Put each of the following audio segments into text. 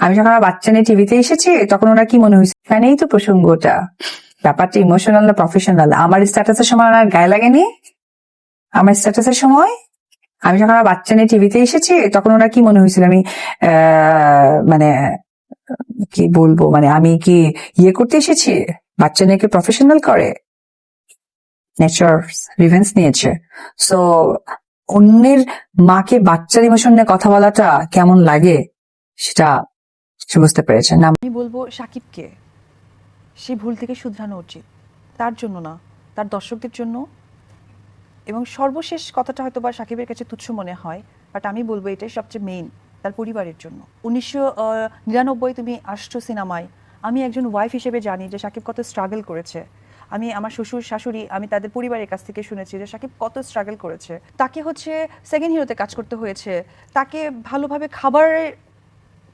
আমি যখন আমার বাচ্চা নিয়ে টিভিতে এসেছি, তখন ওরা কি মনে হয়েছে? এখানেই তো প্রসঙ্গটা। ব্যাপারটা ইমোশনাল না প্রফেশনাল আমার স্ট্যাটাসের সময় ওনার গায়ে লাগেনি? আমার স্ট্যাটাসের সময়? আমি যখন আমার বাচ্চা নিয়ে টিভিতে এসেছি, তখন ওরা কি মনে হয়েছিল? আমি মানে কি বলব? মানে আমি কি ইয়ে করতে এসেছি? বাচ্চা নিয়ে কি প্রফেশনাল করে? নেচার রিভেন্স নিয়েছে। সো অন্যের মাকে বাচ্চার ইমোশন নিয়ে কথা বলাটা কেমন লাগে? সেটা সে বুঝতে পেরেছে। না আমি বলব সাকিবকে। সেই ভুল থেকে শুধরানো উচিত। তার জন্য না, তার দর্শকদের জন্য। এবং সর্বশেষ কথাটা হয়তো বা সাকিবের কাছে তুচ্ছ মনে হয় বাট আমি বলব এটাই সবচেয়ে মেইন তার পরিবারের জন্য। উনিশশো নিরানব্বই তুমি আসছো সিনেমায়। আমি একজন ওয়াইফ হিসেবে জানি যে সাকিব কত স্ট্রাগল করেছে। আমি আমার শ্বশুর, শাশুড়ি, আমি তাদের পরিবারের কাছ থেকে শুনেছি যে সাকিব কত স্ট্রাগল করেছে। তাকে হচ্ছে সেকেন্ড হিরোতে কাজ করতে হয়েছে। তাকে ভালোভাবে খাবারের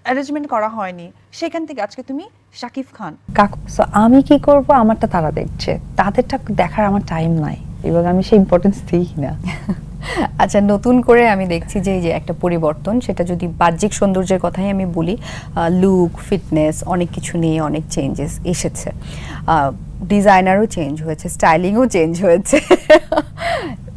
অ্যারেঞ্জমেন্ট করা হয়নি। সেখান থেকে আজকে তুমি শাকিব খান। কাকু সো আমি কি করব? আমারটা তারা দেখছে। তাদেরটা দেখার আমার টাইম নাই। এবং আমি সেই ইম্পর্টেন্স দিই না আচ্ছা নতুন করে আমি দেখছি যে এই যে একটা পরিবর্তন সেটা যদি বাহ্যিক সৌন্দর্যের কথাই আমি বলি লুক ফিটনেস অনেক কিছু নিয়ে অনেক চেঞ্জেস এসেছে। ডিজাইনারও চেঞ্জ হয়েছে স্টাইলিংও চেঞ্জ হয়েছে।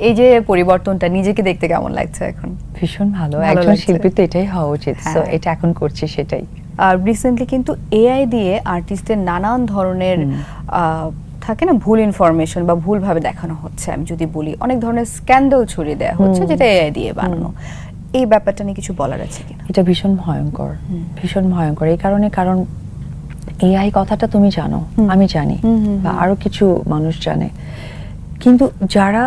এই যে পরিবর্তনটা নিজেকে দেখতে কেমন লাগছে এখন? ভীষণ ভালো। একজন শিল্পী তো এটাই হওয়া উচিত। হ্যাঁ। এটা এখন করছি সেটাই। আর রিসেন্টলি কিন্তু এআই দিয়ে আর্টিস্টের নানান ধরনের থাকে না ভুল ইনফরমেশন বা ভুলভাবে দেখানো হচ্ছে। আমি যদি বলি অনেক ধরনের স্ক্যান্ডাল ছড়িয়ে দেওয়া হচ্ছে যেটা এআই দিয়ে বানানো। এই ব্যাপারটা নিয়ে কিছু বলার আছে কিনা? এটা ভীষণ ভয়ঙ্কর। ভীষণ ভয়ঙ্কর। এই কারণে কারণ এআই কথাটা তুমি জানো আমি জানি বা আরও কিছু মানুষ জানে। কিন্তু যারা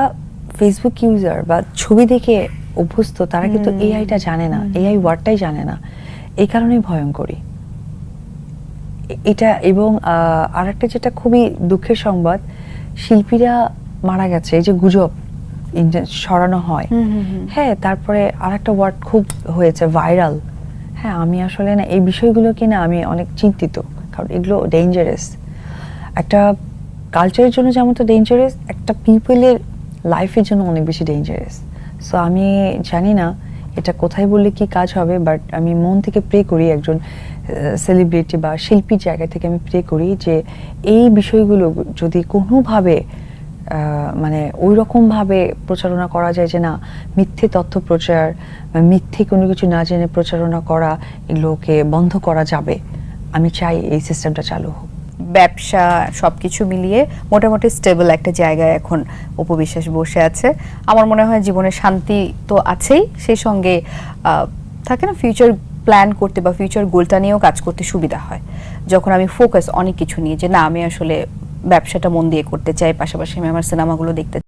ফেসবুক ইউজার বা ছবি দেখে অভ্যস্ত তারা কিন্তু এআইটা জানে না এআই ওয়ার্ডটাই জানে না। এই কারণেই ভয়ঙ্করী এটা এবং আর একটা যেটা খুবই দুঃখের সংবাদ শিল্পীরা মারা গেছে এই যে গুজব ছড়ানো হয়। হ্যাঁ তারপরে আর একটা ওয়ার্ড খুব হয়েছে ভাইরাল হ্যাঁ আমি আসলে না এই বিষয়গুলোকে না আমি অনেক চিন্তিত কারণ এগুলো ডেঞ্জারাস একটা কালচারের জন্য যেমনটা ডেঞ্জারাস একটা পিপলের লাইফের জন্য অনেক বেশি ডেঞ্জারাস সো আমি জানি না এটা কোথায় বললে কি কাজ হবে বাট আমি মন থেকে প্রে করি একজন সেলিব্রিটি বা শিল্পীর জায়গা থেকে আমি প্রে করি যে এই বিষয়গুলো যদি কোনোভাবে মানে ওই রকম ভাবে প্রচারণা করা যায় যে না, মিথ্যে তথ্য প্রচার মিথ্যে কোনো কিছু না জেনে প্রচারণা করা এগুলোকে বন্ধ করা যাবে, আমি চাই এই সিস্টেমটা চালু হোক। ব্যবসা, সবকিছু মিলিয়ে মোটামুটি স্টেবল একটা জায়গায় এখন উপবিশ্বাস বসে আছে। আমার মনে হয় জীবনে শান্তি তো আছেই। সেই সঙ্গে থাকে না ফিউচার প্ল্যান করতে বা ফিউচার গোলটা নিয়েও কাজ করতে সুবিধা হয়। যখন আমি ফোকাস অনেক কিছু নিয়ে যে, না, আমি আসলে ব্যবসাটা মন দিয়ে করতে চাই। পাশাপাশি আমি আমার সিনেমাগুলো দেখতে